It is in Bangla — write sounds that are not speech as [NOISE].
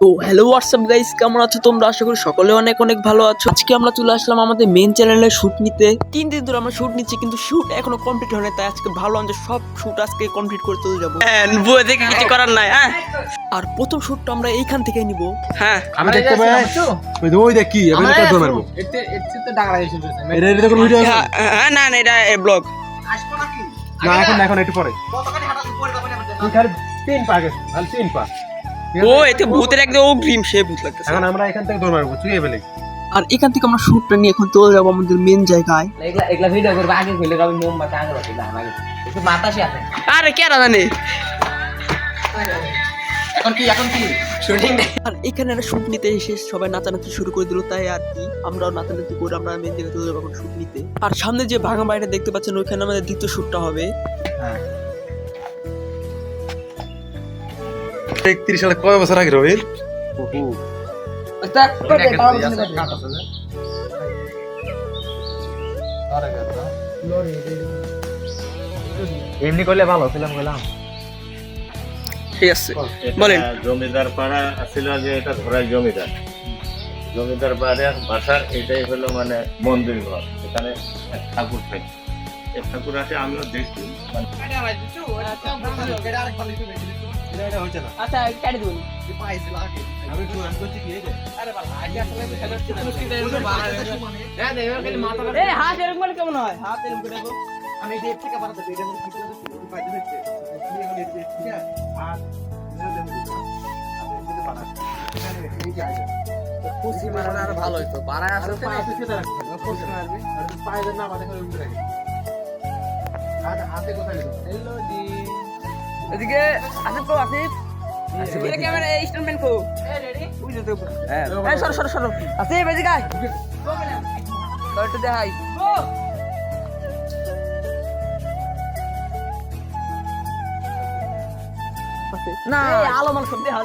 তো হ্যালো হোয়াটসঅ্যাপ গাইস কেমন আছো তোমরা? আশা করি সকলে অনেক অনেক ভালো আছো। আজকে আমরা চলে আসলাম আমাদের মেন চ্যানেলে শুট নিতে। তিন দিন ধরে আমরা শুট নিচ্ছি কিন্তু শুট এখনও কমপ্লিট হয়নি তাই আজকে ভালো যে সব শুট আজকে কমপ্লিট করে চলে যাব। বই দেখে কিছু করার নাই হ্যাঁ? আর প্রথম শুটটা আমরা এইখান থেকে নিব। হ্যাঁ। আমি দেখতে পাই ওই ওই দেখ কি এটা এটা কোনো ভিডিও হ্যাঁ, হ্যাঁ না না এটা ব্লগ না এখন না, এখন একটু পরে। তুই খালি তিন পা গেছে তিন পা। ও এতে ভূতের একদম অগ্রিম সে ভূত লাগতেছে। এখন আমরা এখান থেকে দৌড় মারবো তুই এবেলে আর এখান থেকে আমরা শুটটা নিয়ে এখন চলে যাব আমাদের মেন জায়গায়। এগুলা এগুলা ভিডিও করব আগে খুলে কবে মোমবাতি আগে বাতি দাম আগে একটু বাতাসে আছে। আরে কেরা জানে এখন কি এখন কি? শুটিং [LAUGHS] আর এখানে একটা শুট নিতে এসে সবাই নাচানাচি শুরু করে দিল তাই আর কি? আমরাও নাচানাচি করে আমরা মেন জায়গায় চলে যাব এখন শুট নিতে। আর সামনে যে ভাঙা বাড়িটা দেখতে পাচ্ছেন ওইখানে আমাদের দ্বিতীয় শুটটা হবে। একত্রিশ সালে কয় বছর আগে রবির এমনি করলে ভালো ছিলাম গেলাম। ঠিক আছে। বলেন। জমিদার পাড়া ছিল যে এটা ধরাই জমিদার। জমিদার পাড়ার বাসার এটাই হলো মানে মন্দির ঘর। এখানে ঠাকুর থাকে। এই ঠাকুর আছে আমিও দেখছি। মানে আচ্ছা কেটে দিন এ হাত এরকম কেমন হয়? হাত এরকম করে দেখো। ভালো হইতো বাড়ায় আসতে এদিকে আসিফ কো আসিফ এদিকে। ক্যামেরা স্ট্যান্ডম্যান কো ওই যে তো? উপরে। এই সরো সরো সরো আসিফ এদিকে আয়। তো একটু দেখাই। না। আলো দেখা